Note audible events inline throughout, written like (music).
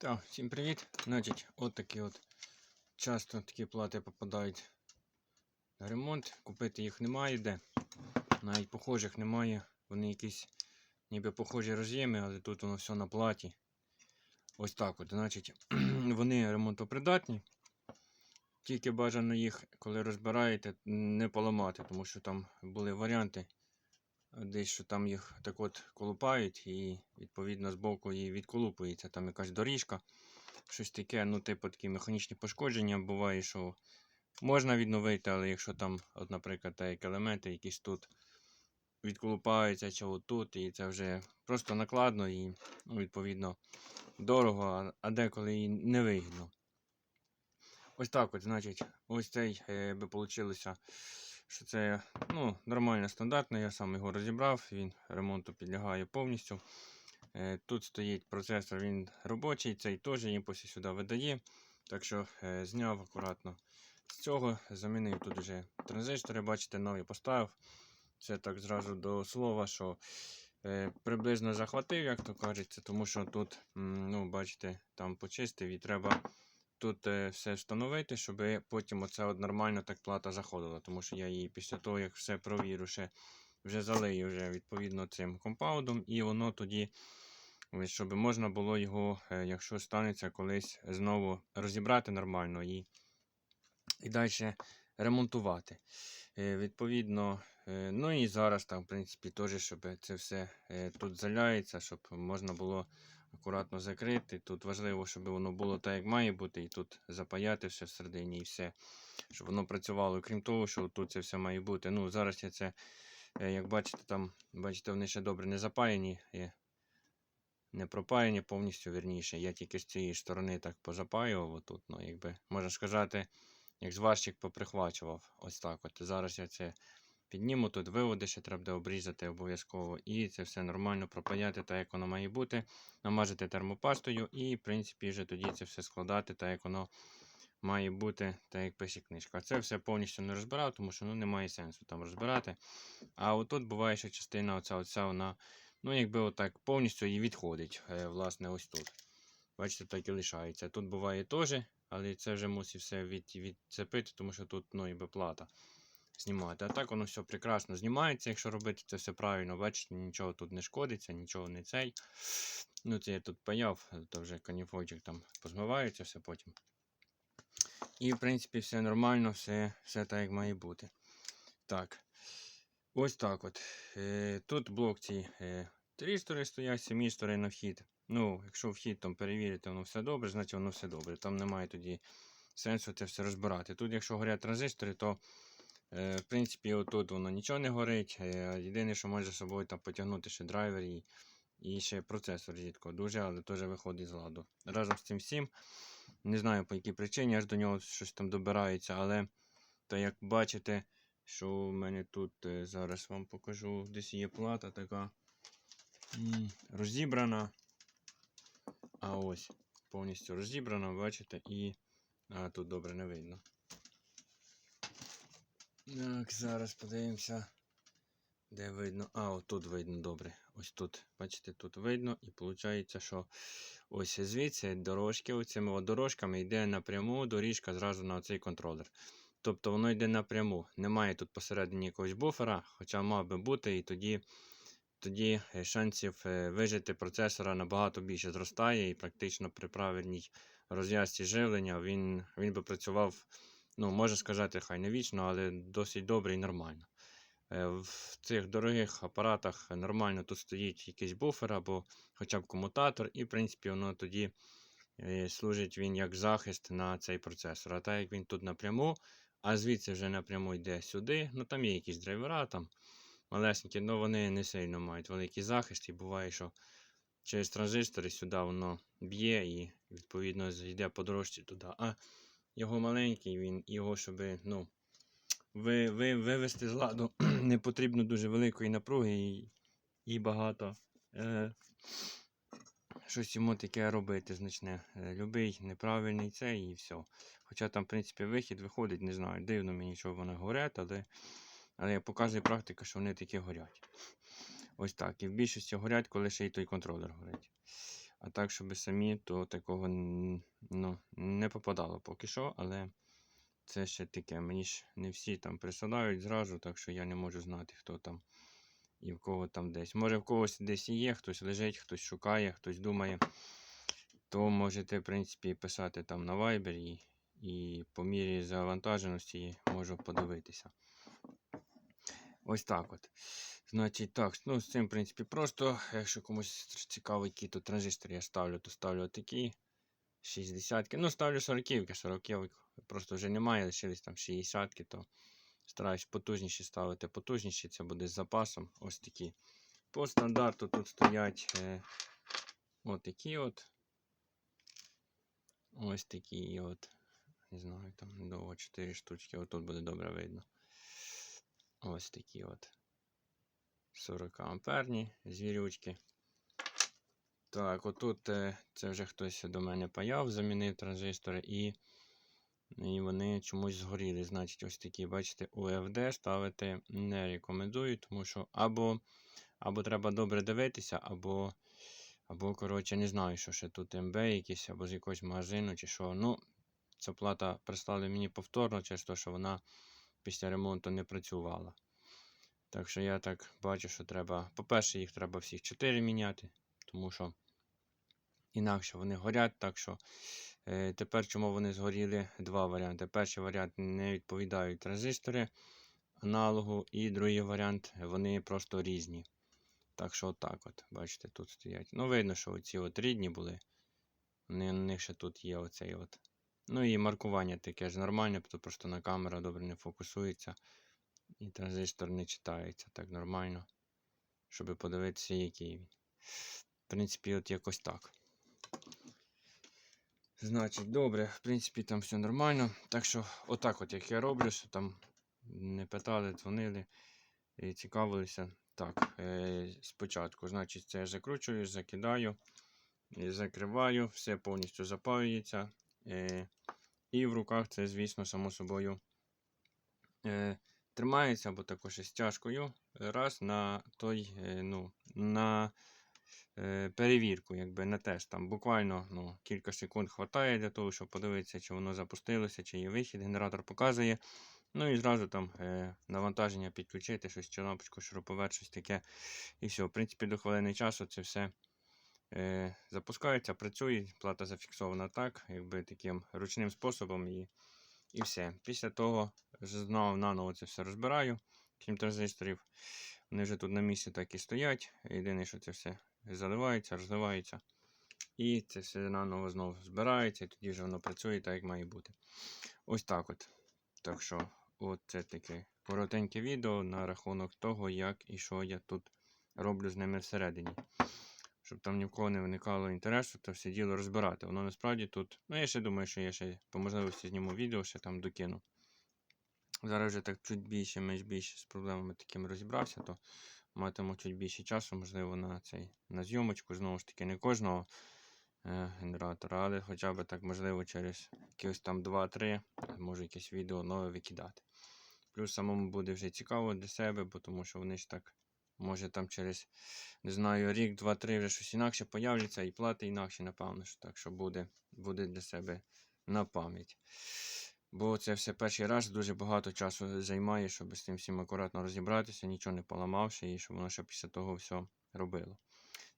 Так, всім привіт. Значить, от такі от часто такі плати попадають на ремонт. Купити їх немає де. Навіть похожих немає. Вони якісь ніби похожі роз'єми, але тут воно все на платі. Ось так от. Значить, (clears throat) вони ремонтопридатні. Тільки бажано їх, коли розбираєте, не поламати, тому що там були варіанти. Десь що там їх так от колупають і відповідно збоку її відколупується. Там якась доріжка, щось таке, ну, типу такі механічні пошкодження. Буває, що можна відновити, але якщо там, от, наприклад, як елементи якісь тут відколупаються чи отут, і це вже просто накладно і, ну, відповідно, дорого, а- деколи і невигідно. Ось так от, значить, ось цей е, би вийшло, що це ну, нормально, стандартно. Я сам його розібрав, він ремонту підлягає повністю. Е, Тут стоїть процесор, він робочий, цей теж імпульси сюди видає. Так що е, зняв акуратно з цього, замінив тут вже транзистори, бачите, нові поставив. Це так зразу до слова, що е, приблизно захватив, як то кажеться, тому що тут, ну, бачите, там почистив і треба тут е, все встановити, щоб потім оце от нормально так плата заходила. Тому що я її після того, як все провірю, ще вже залию вже відповідно цим компаундом, і воно тоді, щоб можна було його, е, якщо станеться колись знову розібрати нормально і, і далі ремонтувати. Е, Відповідно, ну і зараз там, в принципі, теж, щоб це все тут заляється, щоб можна було акуратно закрити. Тут важливо, щоб воно було так, як має бути, і тут запаяти все всередині і все, щоб воно працювало. Крім того, що тут це все має бути. Ну, зараз я це, е, як бачите, там, бачите, вони ще добре не запаяні, є не пропаяні повністю вірніше. Я тільки з цієї сторони так позапаював отут, ну, якби, можна сказати, як зварщик поприхвачував. Ось так. От. Зараз я це підніму, тут виводи ще треба буде обрізати обов'язково. І це все нормально пропаяти, так як воно має бути. Намажете термопастою і, в принципі, вже тоді це все складати, так як воно має бути, так як пише книжка. Це все повністю не розбирав, тому що ну, немає сенсу там розбирати. А отут буває, що частина оця, оця вона, ну, якби отак повністю її відходить. е, власне, ось тут. Бачите, так і лишається. Тут буває теж, але це вже мусить все від, відцепити, тому що тут ну, якби плата знімати. А так воно все прекрасно знімається, якщо робити це все правильно. Бачите, нічого тут не шкодиться, нічого не цей. Ну, це я тут паяв, то вже каніфойчик там позмивається все потім. І, в принципі, все нормально, все, все так, як має бути. Так. Ось так от. Е, тут блок ці е, трістори стоять, семістори на вхід. Ну, якщо вхід там перевірити, воно все добре, значить воно все добре. Там немає тоді сенсу це все розбирати. Тут, якщо горять транзистори, то в принципі отут воно нічого не горить. Е, єдине, що може з собою там потягнути ще драйвер і, і ще процесор рідко дуже, але теж виходить з ладу. Разом з цим всім. Не знаю по якій причині, аж до нього щось там добирається, але то як бачите, що в мене тут е, зараз вам покажу, десь є плата така розібрана. А ось повністю розібрана, бачите, і а, тут добре не видно. Так, зараз подивимося. Де видно? А, отут видно добре. Ось тут. Бачите, тут видно. І виходить, що ось звідси дорожки, оцими дорожками йде напряму доріжка зразу на цей контролер. Тобто воно йде напряму. Немає тут посередині якогось буфера, хоча мав би бути, і тоді, тоді е, шансів е, вижити процесора набагато більше зростає, і практично при правильній розв'язці живлення він, він би працював, ну, можна сказати, хай не вічно, але досить добре і нормально. Е, В цих дорогих апаратах нормально тут стоїть якийсь буфер або хоча б комутатор, і в принципі воно тоді е, служить він як захист на цей процесор. А так як він тут напряму, а звідси вже напряму йде сюди, ну там є якісь драйвера, там малесенькі, але вони не сильно мають великий захист, і буває, що через транзистори сюди воно б'є і відповідно йде подорожці туди. Його маленький, він його, щоб ну, ви, ви, вивести з ладу (clears throat) не потрібно дуже великої напруги і, і багато е, щось йому таке робити значне. Е, Любий неправильний цей і все. Хоча там, в принципі, вихід виходить, не знаю, дивно мені, що вони горять, але, але показує практика, що вони такі горять. Ось так. І в більшості горять, коли ще й той контролер горить. А так, щоб самі, то такого ну, не попадало поки що, але це ще таке. Мені ж не всі там присилають зразу, так що я не можу знати, хто там і в кого там десь. Може в когось десь і є, хтось лежить, хтось шукає, хтось думає. То можете, в принципі, писати там на Viber і, і по мірі завантаженості можу подивитися. Ось так от. Значить, так, ну з цим, в принципі, просто. Якщо комусь цікаво, які тут транзистори я ставлю, то ставлю отакі 60-ки. Ну, ставлю 40-ки, 40 просто вже немає, лишились там 60-ки, то стараюсь потужніші ставити. Потужніші це буде з запасом. Ось такі. По стандарту тут стоять е, от такі от. Ось такі от. Не знаю, там довго 4 штучки. Отут буде добре видно. Ось такі от. 40 амперні звірючки. Так, отут е, це вже хтось до мене паяв, замінив транзистори і, і вони чомусь згоріли. Значить, ось такі, бачите, UFD ставити не рекомендую, тому що або, або треба добре дивитися, або, або, коротше, не знаю, що ще тут МБ якийсь, або з якогось магазину чи що. Ну, ця плата прислали мені повторно, через те, що вона після ремонту не працювала. Так що я так бачу, що треба. По-перше, їх треба всіх 4 міняти, тому що інакше вони горять. Так що е, тепер, чому вони згоріли? Два варіанти. Перший варіант не відповідають транзистори аналогу, і другий варіант вони просто різні. Так що отак от, бачите, тут стоять. Ну, видно, що оці от рідні були. Вони, на них ще тут є оцей от. Ну і маркування таке ж нормальне, то просто на камера добре не фокусується. І транзистор не читається так нормально, щоб подивитися, який він. В принципі, от якось так. Значить, добре, в принципі, там все нормально. Так що, отак, от як я роблю, що там не питали, дзвонили і цікавилися. Так, е, спочатку, значить, це я закручую, закидаю, закриваю, все повністю запаюється. Е, і в руках це, звісно, само собою. Е, тримається або також із тяжкою раз на той, е, ну, на перевірку, якби на тест. Там буквально ну, кілька секунд хватає для того, щоб подивитися, чи воно запустилося, чи є вихід. Генератор показує. Ну і зразу там е, навантаження підключити, щось чолопочку, шуруповерт, щось таке. І все. В принципі, до хвилини часу це все е, запускається, працює, плата зафіксована так, якби таким ручним способом. І, і все. Після того знову наново це все розбираю, крім транзисторів. Вони вже тут на місці так і стоять. Єдине, що це все заливається, розливається. І це все наново знову збирається, і тоді вже воно працює так, як має бути. Ось так от. Так що, от це таке коротеньке відео на рахунок того, як і що я тут роблю з ними всередині. Щоб там ні в кого не виникало інтересу, то все діло розбирати. Воно насправді тут. Ну, я ще думаю, що я ще по можливості зніму відео, ще там докину. Зараз вже так чуть більше, менш більше з проблемами такими розібрався, то матиму чуть більше часу, можливо, на цей на зйомочку. Знову ж таки, не кожного е, генератора, але хоча б так, можливо, через якихось там 2-3 можу якесь відео нове викидати. Плюс самому буде вже цікаво для себе, бо тому що вони ж так, може там через, не знаю, рік, два-три вже щось інакше появляться і плати інакше, напевно. що Так що буде, буде для себе на пам'ять. Бо це все перший раз дуже багато часу займає, щоб з цим всім акуратно розібратися, нічого не поламавши, і щоб воно ще після того все робило.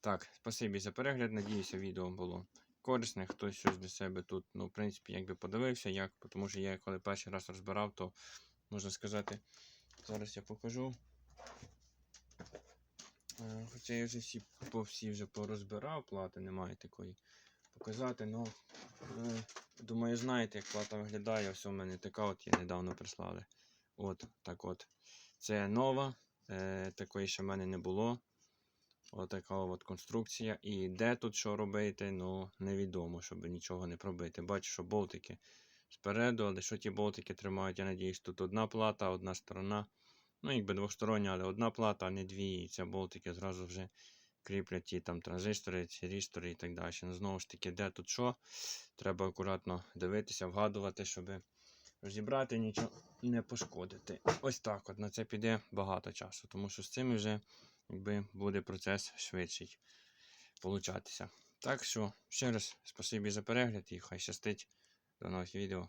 Так, спасибі за перегляд. Надіюся, відео було корисне. Хтось щось для себе тут, ну, в принципі, якби подивився, як, тому що я коли перший раз розбирав, то можна сказати, зараз я покажу. Е, Хоча я вже всі по всі вже порозбирав, плати немає такої показати, ну е, думаю, знаєте, як плата виглядає, все в мене така от є недавно прислали. От, так от. Це нова, е, такої ще в мене не було. Отака от конструкція. І де тут що робити, ну невідомо, щоб нічого не пробити. Бачу, що болтики спереду, але що ті болтики тримають, я надіюсь, тут одна плата, одна сторона. Ну, якби двостороння, але одна плата, а не дві. І ці болтики зразу вже кріплять ті там транзистори, рістори і так далі. Ну, знову ж таки, де тут що, треба акуратно дивитися, вгадувати, щоб розібрати, нічого не пошкодити. Ось так от на це піде багато часу, тому що з цим вже якби, буде процес швидший получатися. Так що, ще раз спасибі за перегляд і хай щастить. До нових відео.